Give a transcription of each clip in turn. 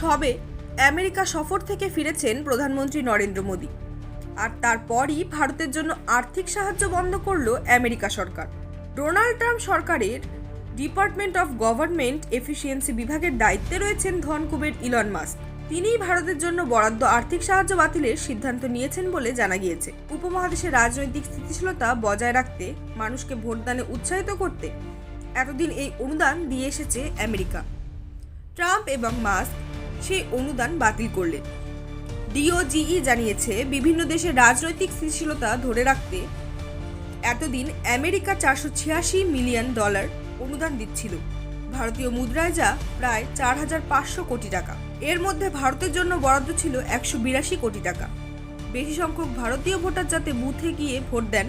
সবে আমেরিকা সফর থেকে ফিরেছেন প্রধানমন্ত্রী নরেন্দ্র মোদী। আর তারপরই ভারতের জন্য আর্থিক সাহায্য বন্ধ করল আমেরিকা সরকার। ডোনাল্ড ট্রাম্প সরকারের ডিপার্টমেন্ট অফ গভর্নমেন্ট এফিসিয়েন্সি বিভাগের দায়িত্বে রয়েছেন ধনকুবের ইলন মাস্ক। তিনিই ভারতের জন্য বরাদ্দ আর্থিক সাহায্য বাতিলের সিদ্ধান্ত নিয়েছেন বলে জানা গিয়েছে। উপমহাদেশের রাজনৈতিক স্থিতিশীলতা বজায় রাখতে, মানুষকে ভোটদানে উৎসাহিত করতে এতদিন এই অনুদান দিয়ে এসেছে আমেরিকা। ট্রাম্প এবং মাস্ক সেই অনুদান বাতিল করলেন। ডিওজিই জানিয়েছে, বিভিন্ন দেশের রাজনৈতিক স্থিতিশীলতা ধরে রাখতে এতদিন আমেরিকা চারশো ছিয়াশি মিলিয়ন ডলার অনুদান দিচ্ছিল। ভারতীয় মুদ্রায় যা প্রায় চার হাজার পাঁচশো কোটি টাকা। এর মধ্যে ভারতের জন্য বরাদ্দ ছিল একশো বিরাশি কোটি টাকা। বেশি সংখ্যক ভারতীয় ভোটার যাতে বুথে গিয়ে ভোট দেন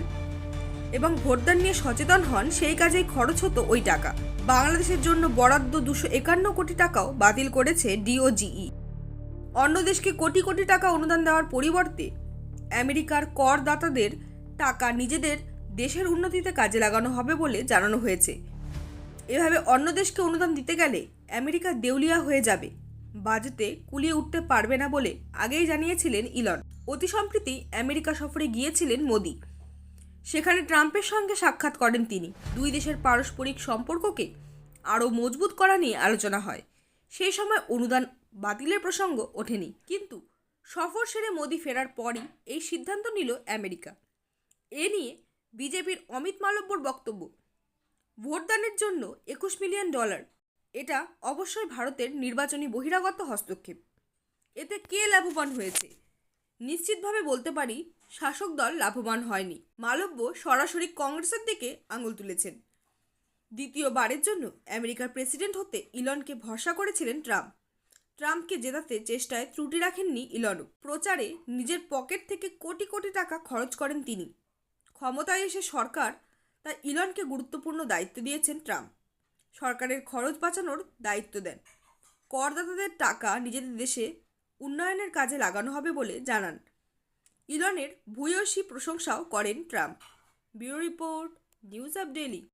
এবং ভোটদান নিয়ে সচেতন হন, সেই কাজেই খরচ হতো ওই টাকা। বাংলাদেশের জন্য বরাদ্দ দুশো একান্ন কোটি টাকাও বাতিল করেছে ডিওজিই। অন্য দেশকে কোটি কোটি টাকা অনুদান দেওয়ার পরিবর্তে আমেরিকার করদাতাদের টাকা নিজেদের দেশের উন্নতিতে কাজে লাগানো হবে বলে জানানো হয়েছে। এভাবে অন্য দেশকে অনুদান দিতে গেলে আমেরিকা দেউলিয়া হয়ে যাবে। বাজেটে কুলিয়ে উঠতে পারবে না বলে আগেই জানিয়েছিলেন ইলন। অতি সম্প্রতি আমেরিকা সফরে গিয়েছিলেন মোদি। সেখানে ট্রাম্পের সঙ্গে সাক্ষাৎ করেন তিনি। দুই দেশের পারস্পরিক সম্পর্ককে আরও মজবুত করা নিয়ে আলোচনা হয়। সেই সময় অনুদান বাতিলের প্রসঙ্গ ওঠেনি, কিন্তু সফর সেরে মোদি ফেরার পরই এই সিদ্ধান্ত নিল আমেরিকা। এ নিয়ে বিজেপির অমিত মালব্যর বক্তব্য, ভোটদানের জন্য একুশ মিলিয়ন ডলার, এটা অবশ্যই ভারতের নির্বাচনী বহিরাগত হস্তক্ষেপ। এতে কে লাভবান হয়েছে? নিশ্চিতভাবে বলতে পারি শাসক দল লাভবান হয়নি। মালব্য সরাসরি কংগ্রেসের দিকে আঙুল তুলেছেন। দ্বিতীয়বারের জন্য আমেরিকার প্রেসিডেন্ট হতে ইলনকে ভরসা করেছিলেন ট্রাম্প। ট্রাম্পকে জেতাতে চেষ্টায় ত্রুটি রাখেননি ইলনও। প্রচারে নিজের পকেট থেকে কোটি কোটি টাকা খরচ করেন তিনি। ক্ষমতায় এসে সরকার তা ইলনকে গুরুত্বপূর্ণ দায়িত্ব দিয়েছেন ট্রাম্প। সরকারের খরচ বাঁচানোর দায়িত্ব দেন। করদাতাদের টাকা নিজেদের দেশে উন্নয়নের কাজে লাগানো হবে বলে জানান। ইলনের ভূয়সী প্রশংসাও করেন Trump. Bureau report, news of daily